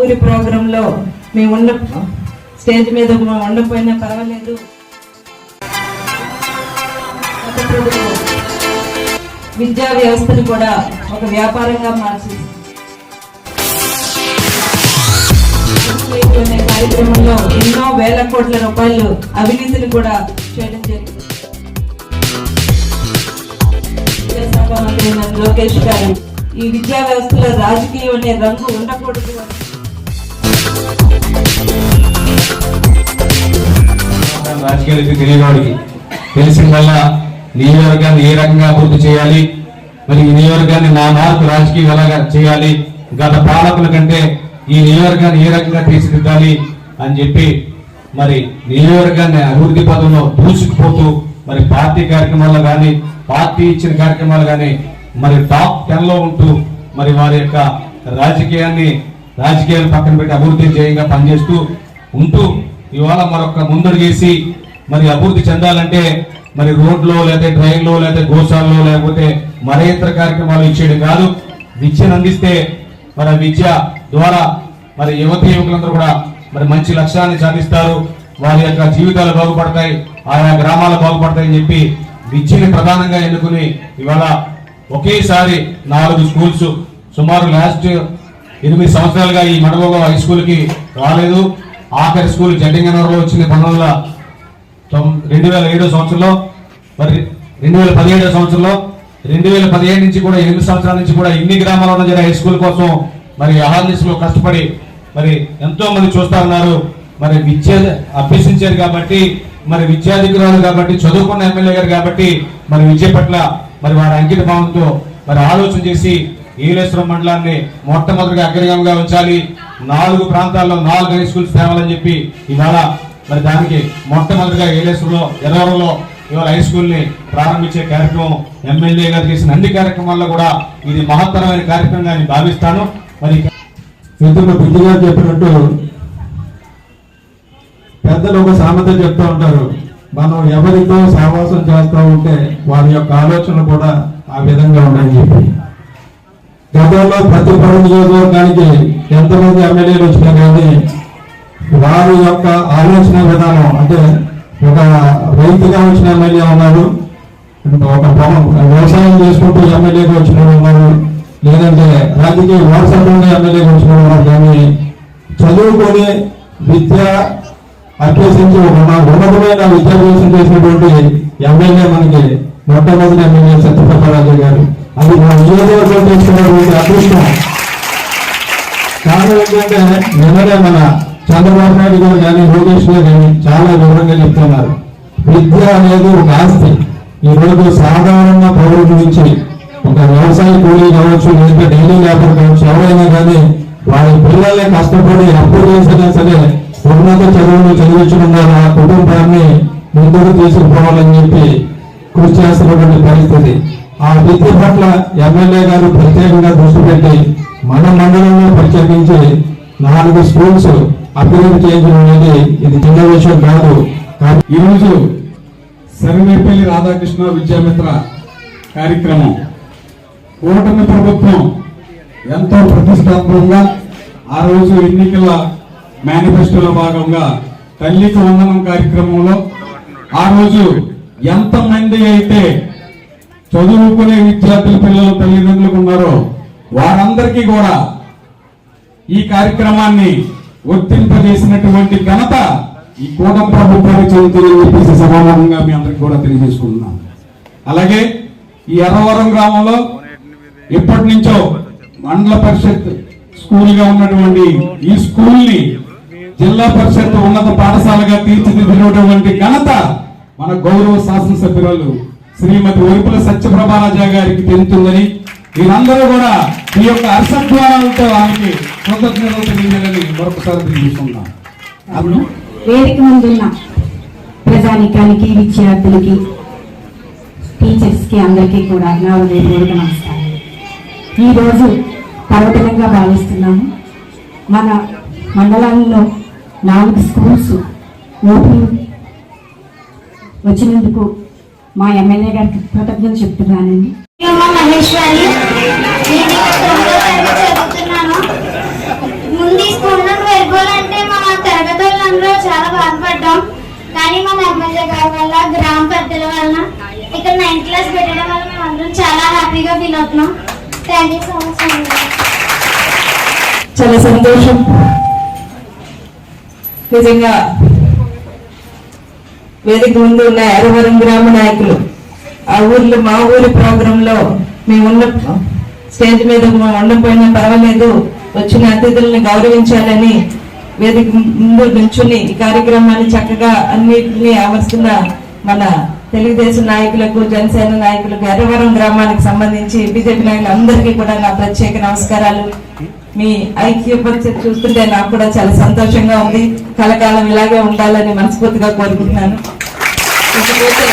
ఊరి ప్రోగ్రామ్లో మేము ఉండ స్టేజ్ మీద ఉండకపోయినా పర్వాలేదు. విద్యా వ్యవస్థను కూడా ఒక వ్యాపారంగా మార్చింది అనే కార్యక్రమంలో ఎన్నో వేల కోట్ల రూపాయలు అవినీతిని కూడా చేయడం జరిగింది. లోకేష్ గారు ఈ విద్యా వ్యవస్థలో రాజకీయం అనే రంగు ఉండకూడదు రాజకీయాలకి తెలియనివాడికి తెలిసిన వల్ల నియోజకవర్గాన్ని ఏ రకంగా అభివృద్ధి చేయాలి? మరి ఈ నియోజకవర్గాన్ని నా మార్పు రాజకీయం ఎలాగా చేయాలి? గత పాలకుల కంటే ఈ నియోజకవర్గాన్ని ఏ రకంగా తీర్చిదిద్దాలి? అని చెప్పి మరి నియోజకవర్గాన్ని అభివృద్ధి పదంలో దూసుకుపోతూ మరి పార్టీ కార్యక్రమాల్లో కానీ పార్టీ ఇచ్చిన కార్యక్రమాలు కానీ మరి టాప్ టెన్లో ఉంటూ మరి వారి యొక్క రాజకీయాన్ని రాజకీయాలు పక్కన పెట్టి అభివృద్ధి చేయంగా పనిచేస్తూ ఉంటూ ఇవాళ మరొక ముందడుగేసి మరి అభివృద్ధి చెందాలంటే మరి రోడ్లో లేకపోతే ట్రైన్లో లేకపోతే గోశాలలో లేకపోతే మరే ఇతర కార్యక్రమాలు ఇచ్చేయడం కాదు. విద్యను అందిస్తే మరి విద్య ద్వారా మరి యువతి యువకులందరూ కూడా మరి మంచి లక్ష్యాన్ని సాధిస్తారు. వారి యొక్క జీవితాలు బాగుపడతాయి ఆయా గ్రామాలు బాగుపడతాయని చెప్పి విద్యని ప్రధానంగా ఎన్నుకుని ఇవాళ ఒకేసారి నాలుగు స్కూల్స్ సుమారు లాస్ట్ ఎనిమిది సంవత్సరాలుగా ఈ మండలంలో హై స్కూల్కి రాలేదు. ఆఖరి స్కూల్ జడ్డింగనూరులో వచ్చింది పంతొమ్మిది వందల రెండు వేల ఏడో సంవత్సరంలో. మరి రెండు వేల పదిహేడో సంవత్సరంలో. రెండు వేల పదిహేడు నుంచి కూడా ఎనిమిది సంవత్సరాల నుంచి కూడా ఇన్ని గ్రామాల్లో ఉన్న జరిగే హై స్కూల్ కోసం మరి అహార్నిస్లో కష్టపడి మరి ఎంతో మంది చూస్తా ఉన్నారు. మరి విద్య అభ్యసించారు కాబట్టి మరి విద్యాధికారులు కాబట్టి చదువుకున్న ఎమ్మెల్యే గారు కాబట్టి మరి విద్య పట్ల మరి వారి అంకిత భావంతో మరి ఆలోచన చేసి ఈలేశ్వరం మండలాన్ని మొట్టమొదటిగా అగ్రగంగా ఉంచాలి. నాలుగు ప్రాంతాల్లో నాలుగు హై స్కూల్స్ తేవాలని చెప్పి ఇవాళ మరి దానికి మొట్టమొదటిగా ఏలేశ్వరంలో ఎర్రవరంలో ఇవాళ హై స్కూల్ని ప్రారంభించే కార్యక్రమం ఎమ్మెల్యే గారు చేసిన అన్ని కార్యక్రమాల్లో కూడా ఇది మహత్తరమైన కార్యక్రమంగా నేను భావిస్తాను. మరి ఎందుకు బుద్ధిగా చెప్పినట్టు పెద్దలు ఒక సామెత చెప్తూ ఉంటారు. మనం ఎవరితో సహవాసం చేస్తూ ఉంటే వారి యొక్క ఆలోచనలు కూడా ఆ విధంగా ఉన్నాయని చెప్పి. గతంలో ప్రతి పౌర నియోజకవర్గానికి ఎంతమంది ఎమ్మెల్యేలు వచ్చినా కానీ వారి యొక్క ఆలోచన విధానం అంటే ఒక రైతుగా వచ్చిన ఎమ్మెల్యే ఉన్నారు ఒక పొలం వ్యవసాయం చేసుకుంటూ ఎమ్మెల్యేగా వచ్చిన ఉన్నారు లేదంటే రాజకీయ వారసత్వంగా ఎమ్మెల్యేగా వచ్చిన ఉన్నారు కానీ చదువుకొని విద్య అభ్యసించి ఒక ఉన్నతమైన విద్యాభ్యాసం చేసినటువంటి ఎమ్మెల్యే మనకి మొట్టమొదటి ఎమ్మెల్యే సత్యప్రభారాజు గారు. అది మా నియోజకవర్గం చేసుకున్నటువంటి అదృష్టం. కారణం ఏంటంటే నిన్ననే మన చంద్రబాబు నాయుడు గారు కానీ లోకేష్ గారు కానీ చాలా వివరంగా చెప్తున్నారు. విద్య అనేది ఒక ఆస్తి. ఈరోజు సాధారణంగా పౌరుల నుంచి ఒక వ్యవసాయ కూలీ కావచ్చు లేదా డైలీ లేబర్ కావచ్చు ఎవరైనా కానీ వాళ్ళ పిల్లల్ని కష్టపడి అప్పు చేసినా సరే ఉన్నత చదువులు చదివించడం ద్వారా కుటుంబాన్ని ముందుకు తీసుకుపోవాలని చెప్పి కృషి చేస్తున్నటువంటి పరిస్థితి. ఆ విద్య పట్ల ఎమ్మెల్యే గారు ప్రత్యేకంగా దృష్టి పెట్టి మన మండలంలో ప్రత్యేకించి నాలుగు స్కూల్స్ అభివృద్ధి చేయడం అనేది ఇది చిన్న విషయం కాదు. ఈరోజు సరిమేపల్లి రాధాకృష్ణ విద్యామిత్ర కార్యక్రమం కూటమి ప్రభుత్వం ఎంతో ప్రతిష్టాత్మకంగా ఆ రోజు ఎన్నికల మేనిఫెస్టోలో భాగంగా తల్లికి వందనం కార్యక్రమంలో ఆ రోజు ఎంతమంది అయితే చదువుకునే విద్యార్థుల పిల్లలు తల్లిదండ్రులకు ఉన్నారో వారందరికీ కూడా ఈ కార్యక్రమాన్ని వర్తింపజేసినటువంటి ఘనత ఈ కూటమి ప్రభుత్వానికి చెందుతుందని చెప్పేసి సమాధానంగా మీ అందరికి కూడా తెలియజేసుకుంటున్నాం అలాగే ఈ ఎర్రవరం గ్రామంలో ఎప్పటి నుంచో మండల పరిషత్ స్కూల్గా ఉన్నటువంటి ఈ స్కూల్ని జిల్లా పరిషత్ ఉన్నత పాఠశాలగా తీర్చిదిద్దినటువంటి ఘనత మన గౌరవ శాసనసభ్యురాలు శ్రీమతి ఒరుపుల సత్యప్రభారాజా గారికి తెలుతుందని వీరందరూ కూడా ఈ యొక్క అర్సద్వారాలతో ఆమెకి కృతజ్ఞతలు తెలియజేయాలని మరొకసారి తెలియజేస్తున్నాం. అవును. వేదిక ముందున్న ప్రజానికానికి విద్యార్థులకి టీచర్స్కి అందరికీ కూడా నా హృదయపూర్వక నమస్కారం ఈరోజు పర్వదినంగా భావిస్తున్నాము. మన మండలంలో నాలుగు స్కూల్స్ ఓపెన్ వచ్చినందుకు మా ఎమ్మెల్యే గారికి కృతజ్ఞతలు చెప్తున్నానండి. ముందు మా తరగతి చాలా బాధపడ్డాం. కానీ మన ఎమ్మెల్యే వల్ల గ్రామ ఇక్కడ నైన్త్ క్లాస్ పెట్టడం వల్ల అందరం చాలా హ్యాపీగా థ్యాంక్ యూ సో మచ్ చాలా సంతోషం. నిజంగా వేదిక ముందు ఉన్న ఎరవరం గ్రామ నాయకులు ఆ ఊర్లో మా ఊరి ప్రోగ్రామ్లో మేము ఉన్న స్టేజ్ మీద ఉండకపోయినా పర్వాలేదు. వచ్చిన అతిథులను గౌరవించాలని వేదిక ముందు నుంచుని ఈ కార్యక్రమాన్ని చక్కగా అన్నిటినీ అమర్చుకున్న మన తెలుగుదేశం నాయకులకు జనసేన నాయకులకు ఎర్రవరం గ్రామానికి సంబంధించి బీజేపీ నాయకులు అందరికీ కూడా నా ప్రత్యేక నమస్కారాలు. మీ ఐక్యపరిచ చూస్తుంటే నాకు కూడా చాలా సంతోషంగా ఉంది. కలకాలం ఇలాగే ఉండాలని మనస్ఫూర్తిగా కోరుకుంటున్నాను. ఇకపోతే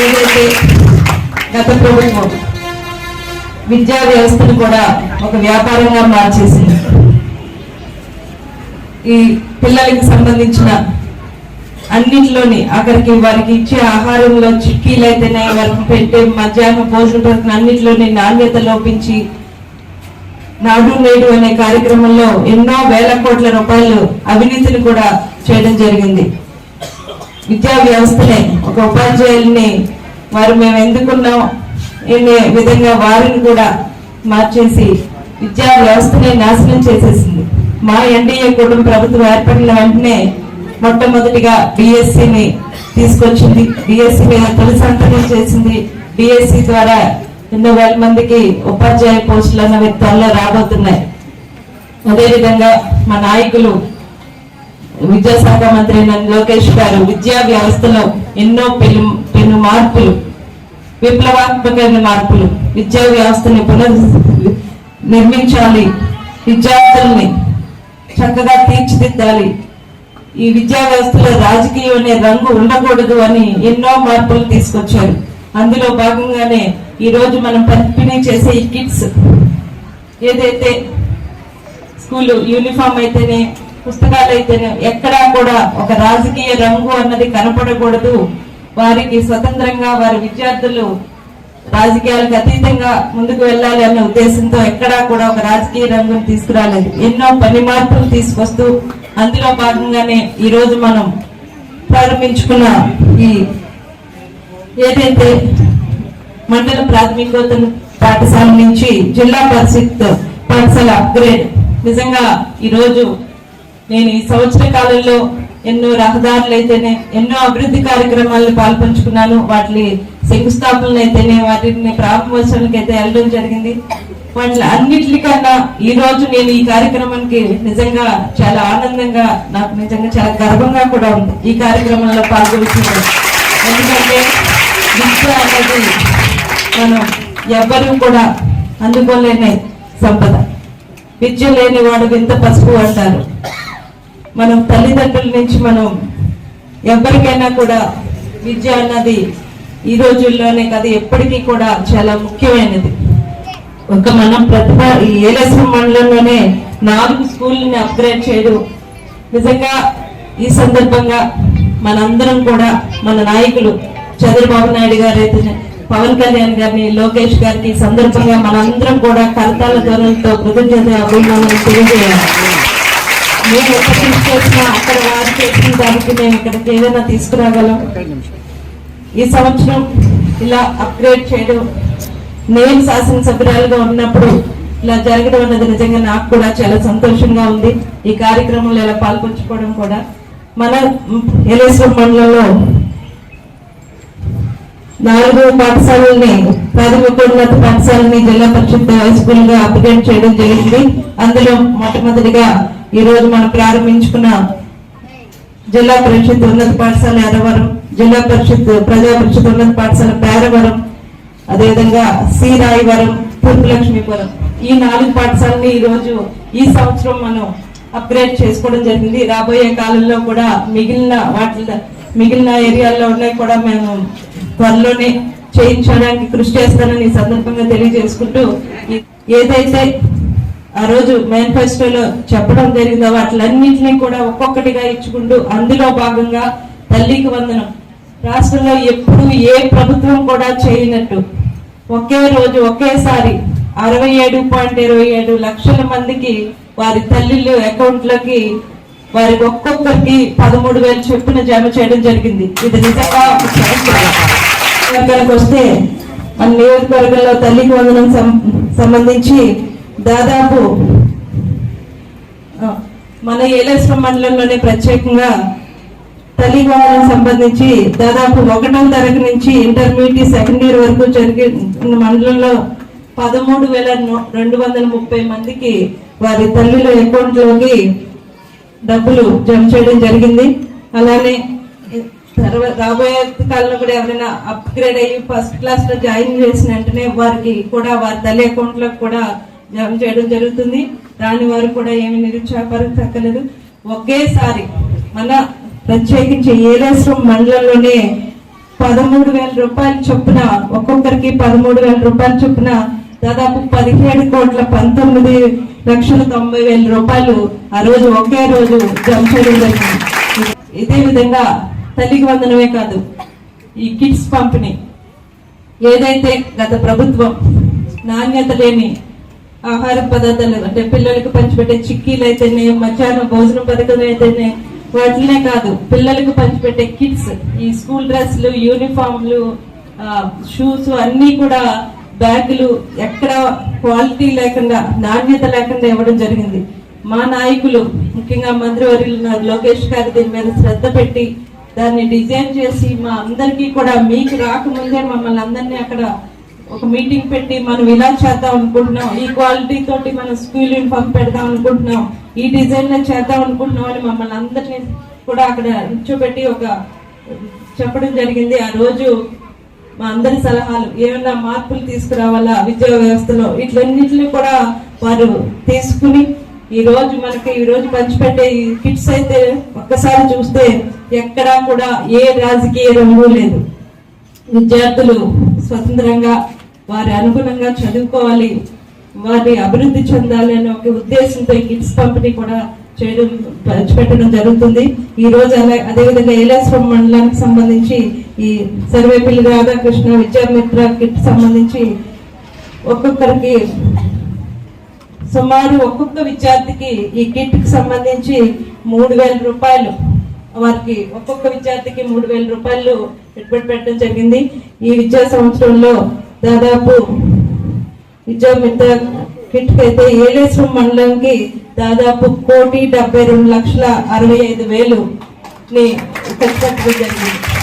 ఏదైతే గత ప్రభుత్వం విద్యా వ్యవస్థను కూడా ఒక వ్యాపారంగా మార్చేసింది. ఈ పిల్లలకి సంబంధించిన అన్నింటిలోని అక్కడికి వారికి ఇచ్చే ఆహారంలో చిక్కీలు అయితేనే వారికి పెట్టే మధ్యాహ్నం భోజన పథకం అన్నింటిలోని నాణ్యత లోపించి నాడు నేడు అనే కార్యక్రమంలో ఎన్నో వేల కోట్ల రూపాయలు అవినీతిని కూడా చేయడం జరిగింది. విద్యా వ్యవస్థనే ఒక ఉపాధ్యాయుల్ని వారు మేము ఎందుకున్నాం అనే విధంగా వారిని కూడా మార్చేసి విద్యా వ్యవస్థనే నాశనం చేసేసింది. మా ఎన్డీఏ కుటుంబ ప్రభుత్వం ఏర్పడిన వెంటనే మొట్టమొదటిగా డిఎస్సిని తీసుకొచ్చింది. డిఎస్సి మీద తొలి సంతకం చేసింది. డిఎస్సి ద్వారా ఎన్నో వేల మందికి ఉపాధ్యాయ పోస్టులు అన్నవి త్వరలో రాబోతున్నాయి. అదేవిధంగా మా నాయకులు విద్యాశాఖ మంత్రి నన్ను లోకేష్ గారు విద్యా వ్యవస్థలో ఎన్నో పెను పెను మార్పులు విప్లవాత్మకమైన మార్పులు విద్యా వ్యవస్థని పునర్ నిర్మించాలి విద్యార్థుల్ని చక్కగా తీర్చిదిద్దాలి. ఈ విద్యా వ్యవస్థలో రాజకీయం అనే రంగు ఉండకూడదు అని ఎన్నో మార్పులు తీసుకొచ్చారు. అందులో భాగంగానే ఈ రోజు మనం పంపిణీ చేసే ఈ కిట్స్ ఏదైతే స్కూల్ యూనిఫామ్ అయితేనే పుస్తకాలు అయితేనే ఎక్కడా కూడా ఒక రాజకీయ రంగు అన్నది కనపడకూడదు. వారికి స్వతంత్రంగా వారి విద్యార్థులు రాజకీయాలకు అతీతంగా ముందుకు వెళ్ళాలి అనే ఉద్దేశంతో ఎక్కడా కూడా ఒక రాజకీయ రంగును తీసుకురాలేదు. ఎన్నో పని మార్పులు తీసుకొస్తూ అందులో భాగంగానే ఈరోజు మనం ప్రారంభించుకున్న ఈ ఏదైతే మండల ప్రాథమికోత్తర పాఠశాల నుంచి జిల్లా పరిషత్ పాఠశాల అప్గ్రేడ్ నిజంగా ఈ రోజు నేను ఈ సంవత్సర కాలంలో ఎన్నో రహదారులు అయితేనే ఎన్నో అభివృద్ధి కార్యక్రమాలను పాల్పంచుకున్నాను. వాటి శంకుస్థాపనలు అయితేనే వాటిని ప్రారంభోత్సవానికి అయితే వెళ్ళడం జరిగింది. వాటి అన్నిటికన్నా ఈ రోజు నేను ఈ కార్యక్రమానికి నిజంగా చాలా ఆనందంగా నాకు నిజంగా చాలా గర్వంగా కూడా ఉంది. ఈ కార్యక్రమంలో పాల్గొంటున్నాను ఎందుకంటే విద్య అనేది మనం ఎవ్వరూ కూడా అందుకోలేని సంపద. విద్య లేని వాడు వింత పసుపు అంటారు. మనం తల్లిదండ్రుల నుంచి మనం ఎవరికైనా కూడా విద్య అన్నది ఈ రోజుల్లోనే కదా ఎప్పటికీ కూడా చాలా ముఖ్యమైనది. ఒక మనం ప్రతిభ ఈ ఏలశ్వరం మండలంలోనే నాలుగు స్కూళ్ళని అప్గ్రేడ్ చేయడం. నిజంగా ఈ సందర్భంగా మనందరం కూడా మన నాయకులు చంద్రబాబు నాయుడు గారు అయితే పవన్ కళ్యాణ్ గారిని లోకేష్ గారికి సందర్భంగా మనందరం కూడా కరతాల ధ్వనులతో కృతజ్ఞత అభిమానులు తెలియజేయాలి. మేము ఎక్కడ తీసుకొచ్చినా అక్కడ వారు చేసిన దానికి మేము ఇక్కడికి ఏదైనా తీసుకురాగలం. ఈ సంవత్సరం ఇలా అప్గ్రేడ్ చేయడం నేను శాసనసభ్యురాలుగా ఉన్నప్పుడు ఇలా జరగడం అన్నది నిజంగా నాకు కూడా చాలా సంతోషంగా ఉంది. ఈ కార్యక్రమంలో ఇలా పాల్పంచుకోవడం కూడా. మన ఎలేశ్వరం మండలంలో నాలుగు పాఠశాలని ప్రాథమికోన్నత పాఠశాలని జిల్లా పరిషత్ హై స్కూల్గా అప్గ్రేడ్ చేయడం జరిగింది. అందులో మొట్టమొదటిగా ఈ రోజు మనం ప్రారంభించుకున్న జిల్లా పరిషత్ ఉన్నత పాఠశాల ఎర్రవరం జిల్లా పరిషత్ ప్రజా పరిషత్ ఉన్నత పాఠశాల పేరవరం అదేవిధంగా సి రాయవరం తూర్పు లక్ష్మీపురం ఈ నాలుగు పాఠశాలని ఈ రోజు ఈ సంవత్సరం మనం అప్గ్రేడ్ చేసుకోవడం జరిగింది. రాబోయే కాలంలో కూడా మిగిలిన వాటి మిగిలిన ఏరియాల్లో ఉన్నాయి కూడా మేము త్వరలోనే చేయించడానికి కృషి చేస్తానని సందర్భంగా తెలియజేసుకుంటూ ఏదైతే ఆ రోజు మేనిఫెస్టోలో చెప్పడం జరిగిందో వాటిలన్నింటినీ కూడా ఒక్కొక్కటిగా ఇచ్చుకుంటూ అందులో భాగంగా తల్లికి వందనం. రాష్ట్రంలో ఎప్పుడు ఏ ప్రభుత్వం కూడా చేయనట్టు. ఒకే రోజు ఒకేసారి అరవై ఏడు పాయింట్ ఇరవై ఏడు లక్షల మందికి వారి తల్లిళ్ళు అకౌంట్లకి వారికి ఒక్కొక్కరికి పదమూడు వేలు చొప్పున జమ చేయడం జరిగింది. ఇది నిజంగా వర్గానికి వస్తే మన నియోజకవర్గంలో తల్లికి వందనం సం- సంబంధించి దాదాపు మన ఏలేశ్వరం మండలంలోనే ప్రత్యేకంగా తల్లి వందనం సంబంధించి దాదాపు ఒకటవ తరగతి నుంచి ఇంటర్మీడియట్ సెకండ్ ఇయర్ వరకు జరిగిన మండలంలో పదమూడు వేల రెండు వందల ముప్పై మందికి వారి తల్లుల అకౌంట్లోకి డబ్బులు జమ చేయడం జరిగింది. అలానే తర్వాత రాబోయే కాలంలో కూడా ఎవరైనా అప్గ్రేడ్ అయ్యి ఫస్ట్ క్లాస్లో జాయిన్ చేసిన వెంటనే వారికి కూడా వారి తల్లి అకౌంట్లో కూడా జమ చేయడం జరుగుతుంది. దాని వారు కూడా ఏమి నిరుత్సాహపరచక్కలేదు ఒకేసారి మన ప్రత్యేకించి ఏలేశ్వరం మండలంలోనే పదమూడు వేల రూపాయల చొప్పున ఒక్కొక్కరికి పదమూడు వేల రూపాయల చొప్పున దాదాపు పదిహేడు కోట్ల పంతొమ్మిది లక్షల తొంభై వేల రూపాయలు ఆ రోజు ఒకే రోజు జమ చేయడం జరిగింది. ఇదే విధంగా తల్లికి వందనమే కాదు ఈ కిడ్స్ పంపిణీ. ఏదైతే గత ప్రభుత్వం నాణ్యత లేని ఆహార పదార్థాలు అంటే పిల్లలకు పంచిపెట్టే చిక్కీలు అయితేనే మధ్యాహ్నం భోజనం పథకం అయితేనే వాటినే కాదు పిల్లలకు పంచిపెట్టే కిట్స్ ఈ స్కూల్ డ్రెస్లు యూనిఫామ్లు షూస్ అన్నీ కూడా బ్యాగులు ఎక్కడ క్వాలిటీ లేకుండా నాణ్యత లేకుండా ఇవ్వడం జరిగింది. మా నాయకులు ముఖ్యంగా మంత్రివర్యులు లోకేష్ గారు దీని మీద శ్రద్ధ పెట్టి దాన్ని డిజైన్ చేసి మా అందరికీ కూడా మీకు రాకముందే మమ్మల్ని అందరినీ అక్కడ ఒక మీటింగ్ పెట్టి మనం ఇలా చేద్దాం అనుకుంటున్నాం. ఈ క్వాలిటీ తోటి మనం స్కూల్ యూనిఫామ్ పెడదాం అనుకుంటున్నాం. ఈ డిజైన్ చేద్దాం అనుకుంటున్నాం అని మమ్మల్ని అందరినీ కూడా అక్కడ నిల్చోబెట్టి ఒక చెప్పడం జరిగింది. ఆ రోజు మా అందరి సలహాలు ఏమైనా మార్పులు తీసుకురావాలా విద్యా వ్యవస్థలో? ఇట్లన్నింటినీ కూడా వారు తీసుకుని ఈ రోజు మనకి ఈ రోజు పంచిపెట్టే ఈ కిట్స్ అయితే ఒక్కసారి చూస్తే ఎక్కడా కూడా ఏ రాజకీయ రంగు లేదు. విద్యార్థులు స్వతంత్రంగా వారి అనుగుణంగా చదువుకోవాలి వారి అభివృద్ధి చెందాలి అనే ఒక ఉద్దేశంతో ఈ కిట్స్ పంపిణీ కూడా చేయడం పంచిపెట్టడం జరుగుతుంది. ఈ రోజు అలా అదేవిధంగా ఏలేశ్వరం మండలానికి సంబంధించి ఈ సర్వేపల్లి రాధాకృష్ణ విద్యామిత్ర కిట్ సంబంధించి ఒక్కొక్కరికి సుమారు ఒక్కొక్క విద్యార్థికి ఈ కిట్కి సంబంధించి మూడు వేల రూపాయలు. వారికి ఒక్కొక్క విద్యార్థికి మూడు వేల రూపాయలు పెట్టుబడి పెట్టడం జరిగింది. ఈ విద్యా సంవత్సరంలో దాదాపు విద్యామిత్ర కిట్ అయితే ఏలేశ్వరం మండలంకి దాదాపు కోటి డెబ్బై రెండు లక్షల అరవై ఐదు వేలు ని ఖర్చు పెట్టడం జరిగింది.